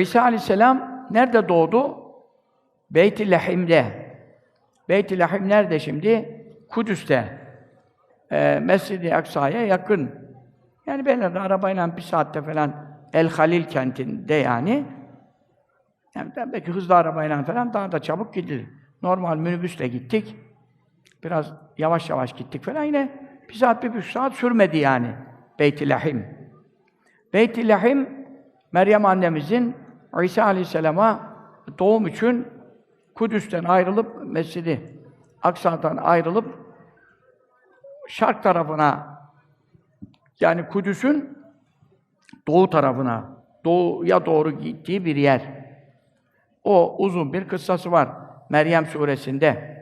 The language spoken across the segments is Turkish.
İsa aleyhisselam nerede doğdu? Beyt-i Lahim'de. Beyt-i Lahim nerede şimdi? Kudüs'te. Ee, Mescid-i Aksa'ya yakın. Yani de arabayla bir saatte falan El Halil kentinde yani. Yani belki hızlı arabayla falan daha da çabuk gidilir. Normal minibüsle gittik. Biraz yavaş yavaş gittik falan yine bir saat, bir buçuk saat sürmedi yani Beyt-i Lahim. Beyt-i Lahim, Meryem annemizin İsa Aleyhisselam'a doğum için Kudüs'ten ayrılıp, Mescid-i Aksa'dan ayrılıp şark tarafına yani Kudüs'ün doğu tarafına, doğuya doğru gittiği bir yer. O uzun bir kıssası var. Meryem suresinde.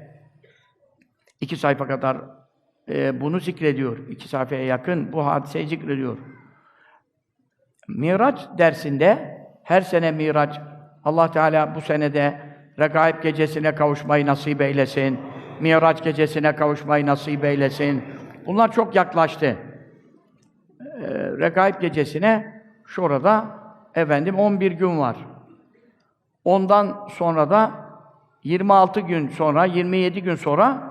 iki sayfa kadar e, bunu zikrediyor. İki sayfaya yakın bu hadiseyi zikrediyor. Miraç dersinde her sene Miraç Allah Teala bu senede Regaib gecesine kavuşmayı nasip eylesin. Miraç gecesine kavuşmayı nasip eylesin. Bunlar çok yaklaştı. Ee, Regaib gecesine şurada efendim 11 gün var. Ondan sonra da 26 gün sonra, 27 gün sonra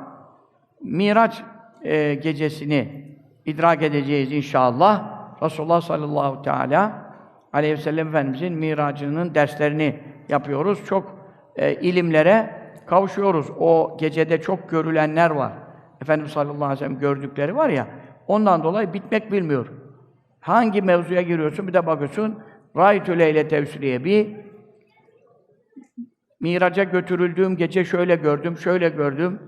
Miraç e, gecesini idrak edeceğiz inşallah. Resulullah sallallahu teala aleyhi ve sellem Efendimizin miracının derslerini yapıyoruz. Çok e, ilimlere kavuşuyoruz. O gecede çok görülenler var. Efendimiz sallallahu aleyhi ve sellem gördükleri var ya, ondan dolayı bitmek bilmiyor. Hangi mevzuya giriyorsun bir de bakıyorsun, Râitü leyle tevsiliye bir Miraca götürüldüğüm gece şöyle gördüm, şöyle gördüm.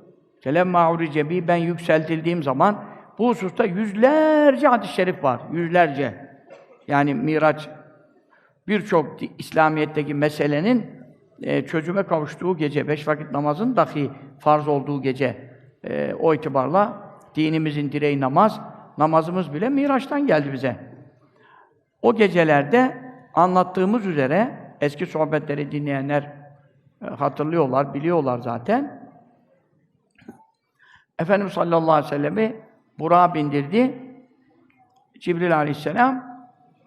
Kelemma urice ben yükseltildiğim zaman bu hususta yüzlerce hadis-i şerif var. Yüzlerce. Yani Miraç birçok İslamiyet'teki meselenin e, çözüme kavuştuğu gece, beş vakit namazın dahi farz olduğu gece. E, o itibarla dinimizin direği namaz, namazımız bile Miraç'tan geldi bize. O gecelerde anlattığımız üzere eski sohbetleri dinleyenler e, hatırlıyorlar, biliyorlar zaten. Efendimiz sallallahu aleyhi ve sellem'i Burak'a bindirdi. Cibril aleyhisselam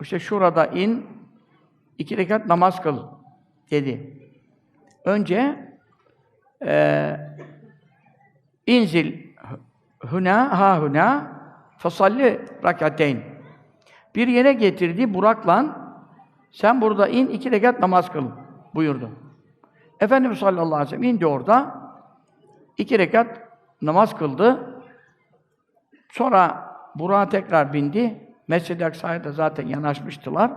işte şurada in, iki rekat namaz kıl dedi. Önce e, inzil huna ha huna fasalli rakateyn. Bir yere getirdi Burak'la sen burada in iki rekat namaz kıl buyurdu. Efendimiz sallallahu aleyhi ve sellem indi orada iki rekat namaz kıldı. Sonra Burak'a tekrar bindi. Mescid-i Aksa'ya da zaten yanaşmıştılar.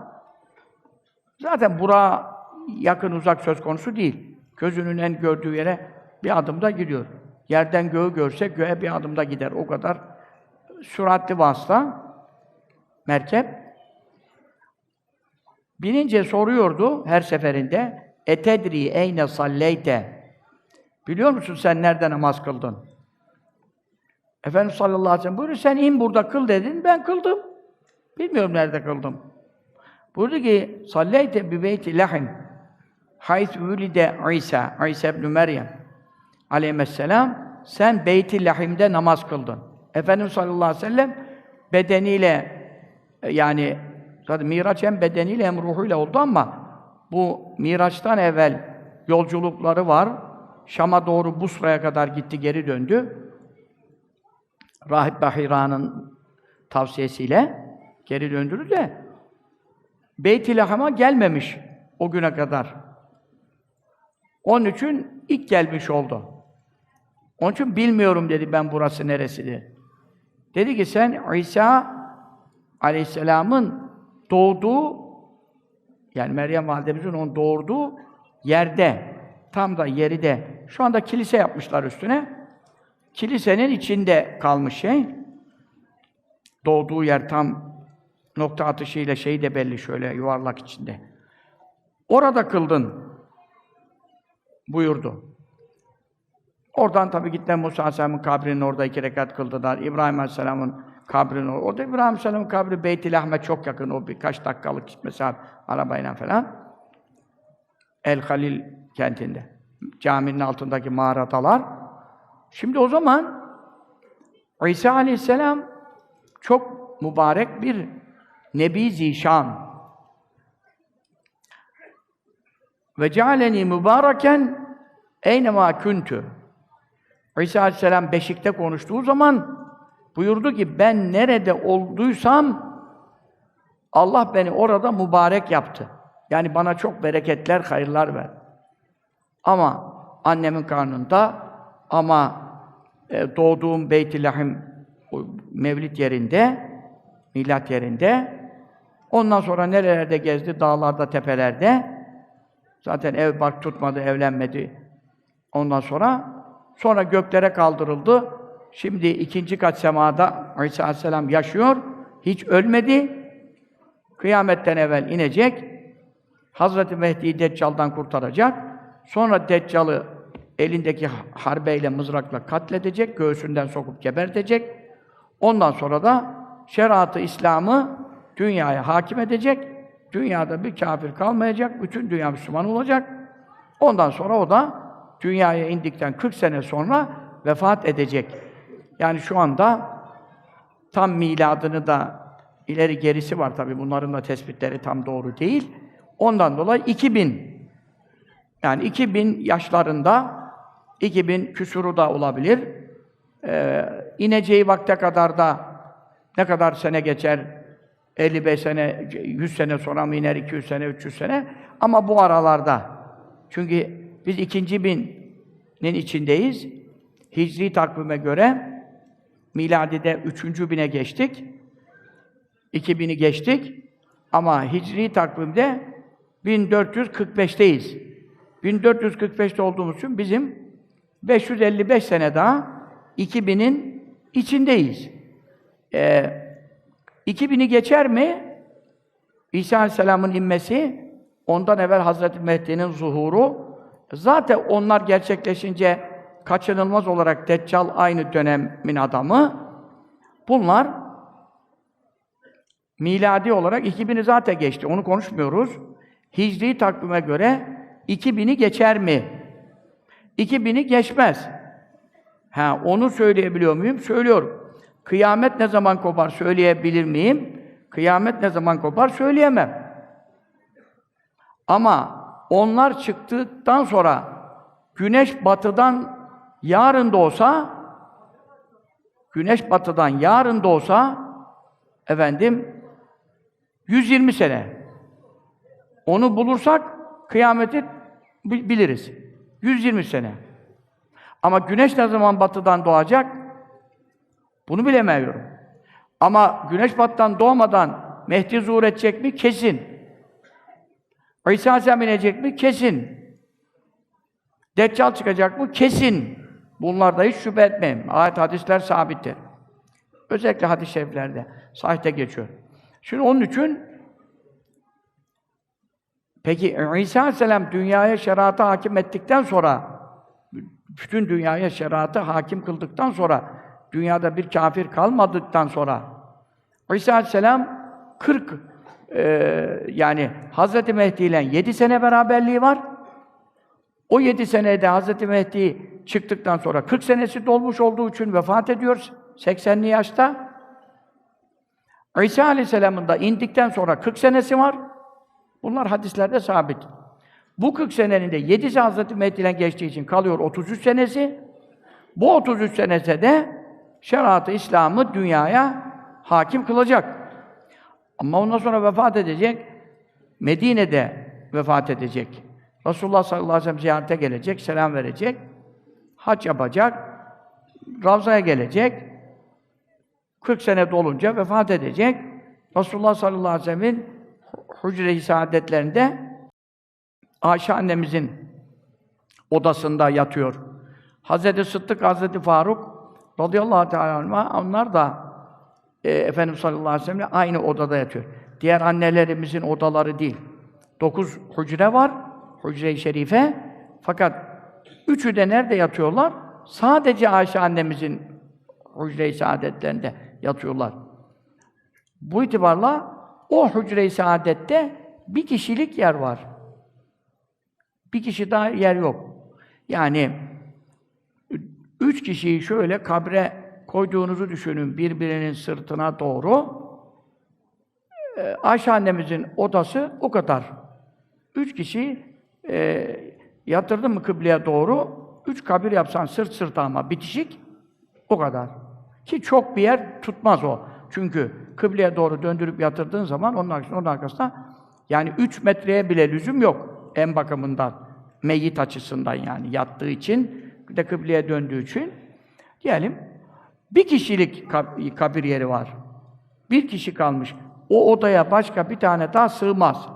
Zaten Burak'a yakın uzak söz konusu değil. Gözünün en gördüğü yere bir adımda gidiyor. Yerden göğü görse göğe bir adımda gider. O kadar süratli vasıta merkep. Binince soruyordu her seferinde. Etedri eyne salleyte. Biliyor musun sen nerede namaz kıldın? Efendimiz sallallahu aleyhi ve sellem buyuruyor, sen in burada kıl dedin, ben kıldım. Bilmiyorum nerede kıldım. Buyurdu ki, salleyte bi beyti lahim hayt vülide İsa, İsa ibn Meryem aleyhisselam sen beyti lahimde namaz kıldın. Efendimiz sallallahu aleyhi ve sellem bedeniyle yani zaten Miraç hem bedeniyle hem ruhuyla oldu ama bu Miraç'tan evvel yolculukları var. Şam'a doğru Busra'ya kadar gitti, geri döndü. Rahip Bahira'nın tavsiyesiyle geri döndürür de Beyt-i Laham'a gelmemiş o güne kadar. Onun için ilk gelmiş oldu. Onun için bilmiyorum dedi ben burası neresidir. Dedi ki sen İsa Aleyhisselam'ın doğduğu yani Meryem validemizin onun doğurduğu yerde tam da yeri de şu anda kilise yapmışlar üstüne. Kilisenin içinde kalmış şey. Doğduğu yer tam nokta atışıyla şey de belli şöyle yuvarlak içinde. Orada kıldın buyurdu. Oradan tabi gittiler Musa Aleyhisselam'ın kabrinin orada iki rekat kıldılar. İbrahim Aleyhisselam'ın kabrinin orada. Orada İbrahim Aleyhisselam'ın kabri Beyt-i Lahme çok yakın. O birkaç dakikalık mesela arabayla falan. El Halil kentinde. Caminin altındaki mağaradalar. Şimdi o zaman İsa aleyhisselam çok mübarek bir Nebi Zişan. Ve cealeni mübareken eynema küntü. İsa Aleyhisselam beşikte konuştuğu zaman buyurdu ki ben nerede olduysam Allah beni orada mübarek yaptı. Yani bana çok bereketler, hayırlar ver. Ama annemin karnında ama e, doğduğum Beyt-i Lahim Mevlid yerinde, milat yerinde ondan sonra nerelerde gezdi? Dağlarda, tepelerde. Zaten ev bark tutmadı, evlenmedi. Ondan sonra sonra göklere kaldırıldı. Şimdi ikinci kat semada İsa Aleyhisselam yaşıyor. Hiç ölmedi. Kıyametten evvel inecek. Hazreti Mehdi'yi Deccal'dan kurtaracak. Sonra Deccal'ı elindeki harbeyle, mızrakla katledecek, göğsünden sokup gebertecek. Ondan sonra da şeriatı İslam'ı dünyaya hakim edecek. Dünyada bir kafir kalmayacak, bütün dünya Müslüman olacak. Ondan sonra o da dünyaya indikten 40 sene sonra vefat edecek. Yani şu anda tam miladını da ileri gerisi var tabi bunların da tespitleri tam doğru değil. Ondan dolayı 2000 yani 2000 yaşlarında 2000 küsuru da olabilir. Ee, ineceği vakte kadar da ne kadar sene geçer? 55 sene, 100 sene sonra mı iner, 200 sene, 300 sene? Ama bu aralarda. Çünkü biz ikinci binin içindeyiz. Hicri takvime göre miladide üçüncü bine geçtik. 2000'i geçtik. Ama hicri takvimde 1445'teyiz. 1445'te olduğumuz için bizim 555 sene daha 2000'in içindeyiz. Ee, 2000'i geçer mi? İsa Aleyhisselam'ın inmesi, ondan evvel Hazreti Mehdi'nin zuhuru, zaten onlar gerçekleşince kaçınılmaz olarak Deccal aynı dönemin adamı. Bunlar miladi olarak 2000'i zaten geçti. Onu konuşmuyoruz. Hicri takvime göre 2000'i geçer mi? 2000'i geçmez. Ha, onu söyleyebiliyor muyum? Söylüyorum. Kıyamet ne zaman kopar söyleyebilir miyim? Kıyamet ne zaman kopar söyleyemem. Ama onlar çıktıktan sonra güneş batıdan yarın doğsa güneş batıdan yarın doğsa efendim 120 sene. Onu bulursak kıyameti bi- biliriz. 120 sene. Ama güneş ne zaman batıdan doğacak? Bunu bilemiyorum. Ama güneş batıdan doğmadan Mehdi zuhur edecek mi? Kesin. İsa Aleyhisselam inecek mi? Kesin. Deccal çıkacak mı? Kesin. Bunlarda hiç şüphe etmeyin. Ayet, hadisler sabittir. Özellikle hadis-i şeriflerde, sahihte geçiyor. Şimdi onun için Peki İsa Aleyhisselam dünyaya şeriatı hakim ettikten sonra bütün dünyaya şeriatı hakim kıldıktan sonra dünyada bir kafir kalmadıktan sonra İsa Aleyhisselam 40 e, yani Hazreti Mehdi ile 7 sene beraberliği var. O 7 senede Hazreti Mehdi çıktıktan sonra 40 senesi dolmuş olduğu için vefat ediyor 80'li yaşta. İsa Aleyhisselam'ın da indikten sonra 40 senesi var. Bunlar hadislerde sabit. Bu 40 senenin de 7'si Hazreti Mehdi'den geçtiği için kalıyor 33 senesi. Bu 33 senesi de şeriatı İslam'ı dünyaya hakim kılacak. Ama ondan sonra vefat edecek. Medine'de vefat edecek. Resulullah sallallahu aleyhi ve sellem ziyarete gelecek, selam verecek. Hac yapacak. Ravza'ya gelecek. 40 sene dolunca vefat edecek. Resulullah sallallahu aleyhi ve sellem'in Hucre-i Saadetlerinde Ayşe annemizin odasında yatıyor. Hazreti Sıddık, Hazreti Faruk radıyallahu teala onlar da e, Efendimiz sallallahu aleyhi ve sellemle aynı odada yatıyor. Diğer annelerimizin odaları değil. Dokuz hücre var, hücre-i şerife. Fakat üçü de nerede yatıyorlar? Sadece Ayşe annemizin hücre-i saadetlerinde yatıyorlar. Bu itibarla o hücre-i saadette bir kişilik yer var. Bir kişi daha yer yok. Yani üç kişiyi şöyle kabre koyduğunuzu düşünün birbirinin sırtına doğru. Ee, Ayşe annemizin odası o kadar. Üç kişi e, yatırdın mı kıbleye doğru, üç kabir yapsan sırt sırta ama bitişik, o kadar. Ki çok bir yer tutmaz o. Çünkü kıbleye doğru döndürüp yatırdığın zaman onun arkasında, onun arkasında yani üç metreye bile lüzum yok en bakımından. Meyyit açısından yani yattığı için, de kıbleye döndüğü için. Diyelim, bir kişilik kab- kabir yeri var. Bir kişi kalmış. O odaya başka bir tane daha sığmaz.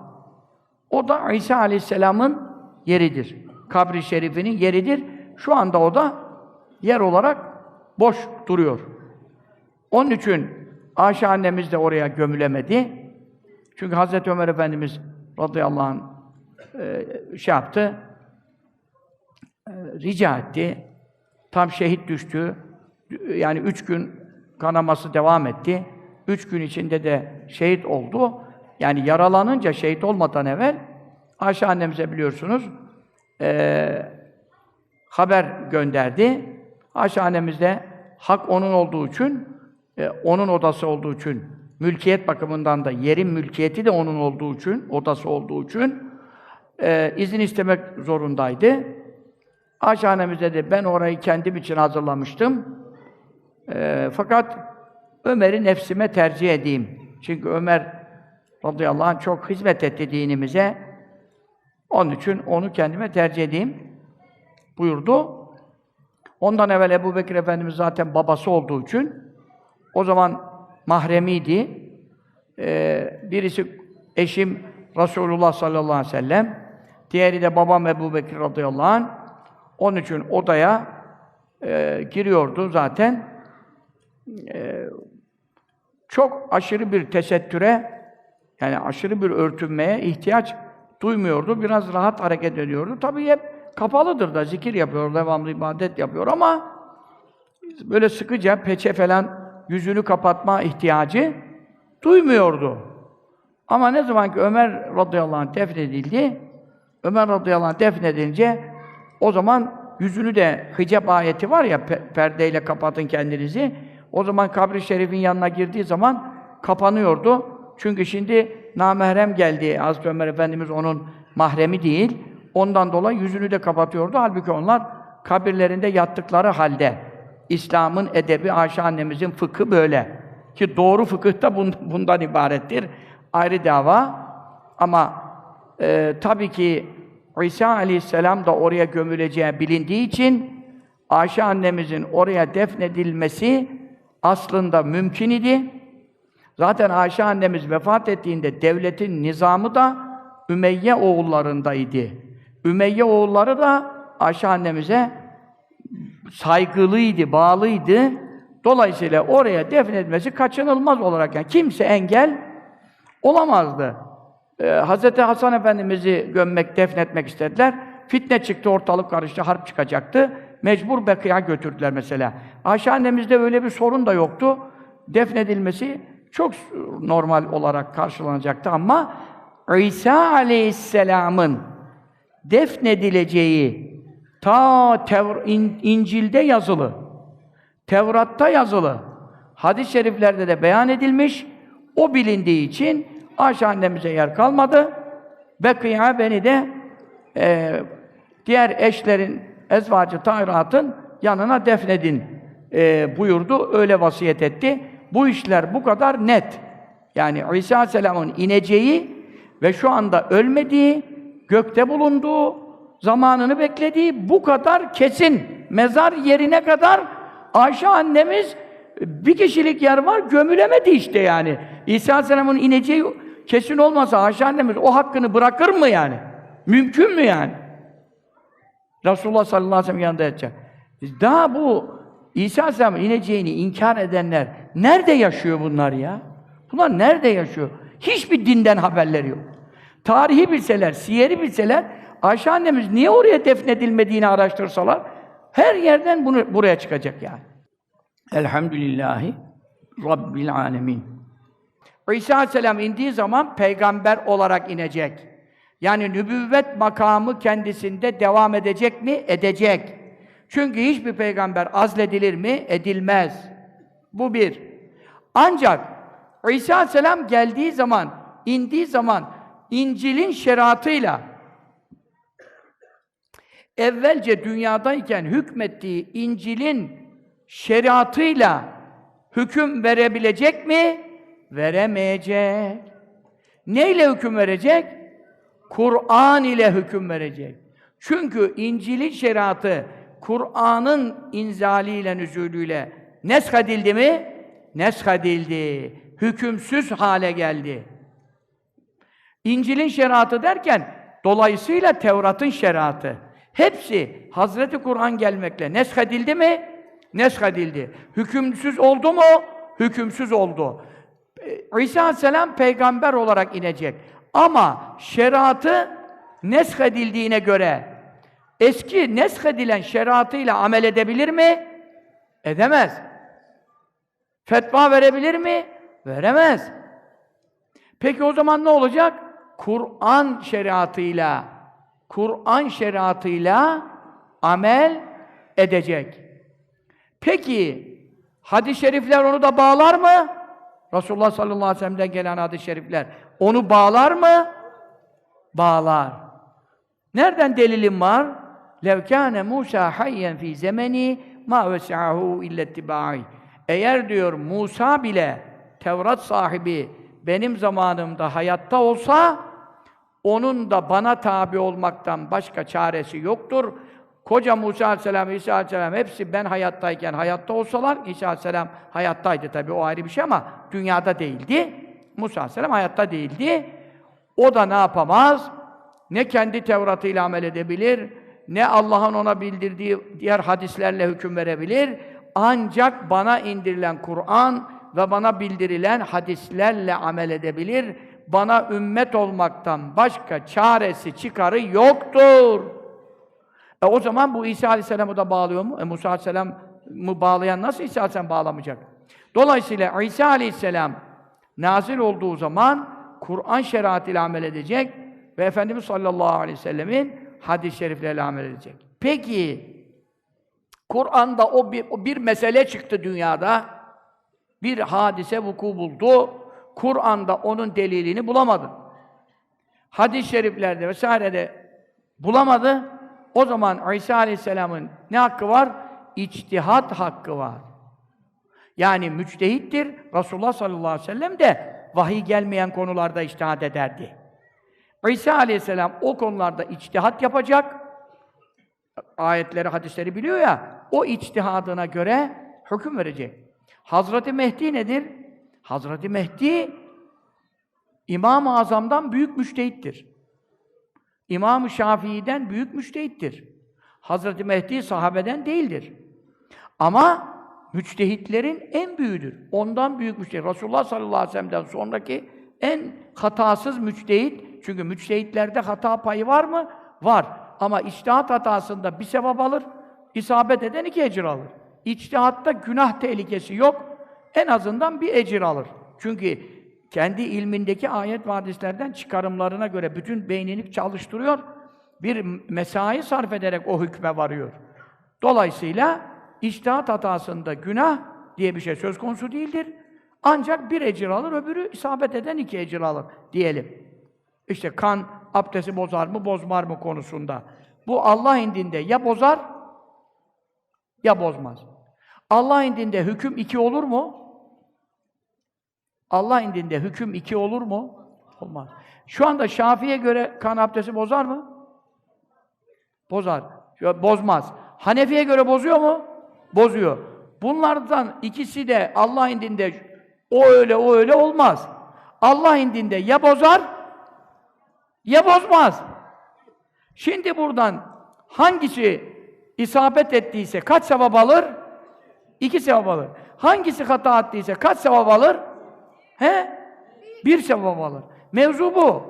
O da İsa Aleyhisselam'ın yeridir. Kabri şerifinin yeridir. Şu anda o da yer olarak boş duruyor. Onun için Ayşe annemiz de oraya gömülemedi. Çünkü Hazreti Ömer Efendimiz radıyallahu anh e, şey yaptı, rica etti. Tam şehit düştü. Yani üç gün kanaması devam etti. Üç gün içinde de şehit oldu. Yani yaralanınca şehit olmadan evvel Ayşe annemize biliyorsunuz e, haber gönderdi. Ayşe annemiz de hak onun olduğu için, e, onun odası olduğu için, mülkiyet bakımından da yerin mülkiyeti de onun olduğu için, odası olduğu için e, izin istemek zorundaydı. Ayşe annemiz dedi, ben orayı kendim için hazırlamıştım. E, fakat Ömer'i nefsime tercih edeyim. Çünkü Ömer radıyallahu anh çok hizmet etti dinimize. Onun için onu kendime tercih edeyim buyurdu. Ondan evvel Ebu Bekir Efendimiz zaten babası olduğu için o zaman mahremiydi. Ee, birisi eşim Resulullah sallallahu aleyhi ve sellem, diğeri de babam Ebu Bekir radıyallahu anh. Onun için odaya e, giriyordu zaten. E, çok aşırı bir tesettüre, yani aşırı bir örtünmeye ihtiyaç duymuyordu. Biraz rahat hareket ediyordu. Tabii hep kapalıdır da zikir yapıyor, devamlı ibadet yapıyor ama böyle sıkıca peçe falan yüzünü kapatma ihtiyacı duymuyordu. Ama ne zaman ki Ömer radıyallahu anh defnedildi, Ömer radıyallahu anh defnedilince o zaman yüzünü de hicab ayeti var ya pe- perdeyle kapatın kendinizi. O zaman kabri şerifin yanına girdiği zaman kapanıyordu. Çünkü şimdi namahrem geldi. Hazreti Ömer Efendimiz onun mahremi değil. Ondan dolayı yüzünü de kapatıyordu. Halbuki onlar kabirlerinde yattıkları halde İslam'ın edebi Ayşe annemizin fıkhı böyle. Ki doğru fıkıh da bun- bundan ibarettir. Ayrı dava. Ama e, tabii ki İsa aleyhisselam da oraya gömüleceği bilindiği için Ayşe annemizin oraya defnedilmesi aslında mümkün idi. Zaten Ayşe annemiz vefat ettiğinde devletin nizamı da Ümeyye oğullarındaydı. Ümeyye oğulları da Ayşe annemize saygılıydı, bağlıydı. Dolayısıyla oraya defnedilmesi kaçınılmaz olarak yani kimse engel olamazdı. Ee, Hz. Hasan Efendimiz'i gömmek, defnetmek istediler. Fitne çıktı, ortalık karıştı, harp çıkacaktı. Mecbur Bekı'ya götürdüler mesela. Ayşe annemizde öyle bir sorun da yoktu. Defnedilmesi çok normal olarak karşılanacaktı ama İsa Aleyhisselam'ın defnedileceği ta Tevr İn- İncil'de yazılı, Tevrat'ta yazılı, hadis-i şeriflerde de beyan edilmiş. O bilindiği için Ayşe annemize yer kalmadı. Bekıya beni de e, diğer eşlerin, ezvacı tahiratın yanına defnedin e, buyurdu. Öyle vasiyet etti. Bu işler bu kadar net. Yani İsa Aleyhisselam'ın ineceği ve şu anda ölmediği, gökte bulunduğu, zamanını beklediği bu kadar kesin. Mezar yerine kadar Ayşe annemiz bir kişilik yer var, gömülemedi işte yani. İsa Aleyhisselam'ın ineceği kesin olmasa Ayşe annemiz o hakkını bırakır mı yani? Mümkün mü yani? Resulullah sallallahu aleyhi ve sellem yanında yatacak. Daha bu İsa Aleyhisselam'ın ineceğini inkar edenler nerede yaşıyor bunlar ya? Bunlar nerede yaşıyor? Hiçbir dinden haberleri yok. Tarihi bilseler, siyeri bilseler, Ayşe annemiz niye oraya defnedilmediğini araştırsalar, her yerden bunu buraya çıkacak yani. Elhamdülillahi Rabbil alemin. İsa Aleyhisselam indiği zaman peygamber olarak inecek. Yani nübüvvet makamı kendisinde devam edecek mi? Edecek. Çünkü hiçbir peygamber azledilir mi? Edilmez. Bu bir. Ancak İsa Aleyhisselam geldiği zaman, indiği zaman İncil'in şeriatıyla evvelce dünyadayken hükmettiği İncil'in şeriatıyla hüküm verebilecek mi? Veremeyecek. Neyle hüküm verecek? Kur'an ile hüküm verecek. Çünkü İncil'in şeriatı Kur'an'ın inzaliyle, nüzulüyle neshedildi mi? Neshedildi. Hükümsüz hale geldi. İncil'in şeriatı derken dolayısıyla Tevrat'ın şeriatı. Hepsi Hazreti Kur'an gelmekle neshedildi mi? Neshedildi. Hükümsüz oldu mu? Hükümsüz oldu. İsa Aleyhisselam peygamber olarak inecek. Ama şeriatı neshedildiğine göre eski neshedilen şeriatıyla amel edebilir mi? Edemez. Fetva verebilir mi? Veremez. Peki o zaman ne olacak? Kur'an şeriatıyla Kur'an şeriatıyla amel edecek. Peki hadis-i şerifler onu da bağlar mı? Resulullah sallallahu aleyhi ve sellem'den gelen hadis-i şerifler. Onu bağlar mı? Bağlar. Nereden delilim var? Levkâne Musa hayyen fi zemeni ma ves'ahu illettiba'i. Eğer diyor Musa bile Tevrat sahibi benim zamanımda hayatta olsa onun da bana tabi olmaktan başka çaresi yoktur. Koca Musa Aleyhisselam, İsa Aleyhisselam hepsi ben hayattayken hayatta olsalar, İsa Aleyhisselam hayattaydı tabii o ayrı bir şey ama dünyada değildi. Musa Aleyhisselam hayatta değildi. O da ne yapamaz? Ne kendi Tevrat'ıyla amel edebilir, ne Allah'ın ona bildirdiği diğer hadislerle hüküm verebilir. Ancak bana indirilen Kur'an ve bana bildirilen hadislerle amel edebilir. Bana ümmet olmaktan başka çaresi, çıkarı yoktur. E o zaman bu İsa Aleyhisselam'ı da bağlıyor mu? E Musa Aleyhisselam'ı bağlayan nasıl İsa Aleyhisselam bağlamayacak? Dolayısıyla İsa Aleyhisselam nazil olduğu zaman Kur'an şeriatıyla amel edecek ve Efendimiz sallallahu aleyhi ve sellemin hadis-i şerifleriyle amel edecek. Peki Kur'an'da o bir, o bir mesele çıktı dünyada. Bir hadise vuku buldu. Kur'an'da onun delilini bulamadı. Hadis-i şeriflerde vesairede bulamadı. O zaman İsa Aleyhisselam'ın ne hakkı var? İçtihat hakkı var. Yani müçtehittir. Resulullah sallallahu aleyhi ve sellem de vahiy gelmeyen konularda içtihat ederdi. İsa aleyhisselam o konularda içtihat yapacak. Ayetleri, hadisleri biliyor ya, o içtihadına göre hüküm verecek. Hazreti Mehdi nedir? Hazreti Mehdi İmam-ı Azam'dan büyük müştehittir. İmam-ı Şafii'den büyük müştehittir. Hazreti Mehdi sahabeden değildir. Ama müçtehitlerin en büyüğüdür. Ondan büyük müçtehit. Resulullah sallallahu aleyhi ve sellem'den sonraki en hatasız müçtehit. Çünkü müçtehitlerde hata payı var mı? Var. Ama içtihat hatasında bir sevap alır, isabet eden iki ecir alır. İçtihatta günah tehlikesi yok, en azından bir ecir alır. Çünkü kendi ilmindeki ayet ve hadislerden çıkarımlarına göre bütün beynini çalıştırıyor, bir mesai sarf ederek o hükme varıyor. Dolayısıyla içtihat hatasında günah diye bir şey söz konusu değildir. Ancak bir ecir alır, öbürü isabet eden iki ecir alır diyelim. İşte kan abdesti bozar mı, bozmar mı konusunda. Bu Allah indinde ya bozar ya bozmaz. Allah indinde hüküm iki olur mu? Allah indinde hüküm iki olur mu? Olmaz. Şu anda Şafii'ye göre kan abdesti bozar mı? Bozar. Bozmaz. Hanefi'ye göre bozuyor mu? Bozuyor. Bunlardan ikisi de Allah indinde o öyle, o öyle olmaz. Allah indinde ya bozar ya bozmaz. Şimdi buradan hangisi isabet ettiyse kaç sevap alır? İki sevap alır. Hangisi hata ettiyse kaç sevap alır? He? Bir sevap alır. Mevzu bu.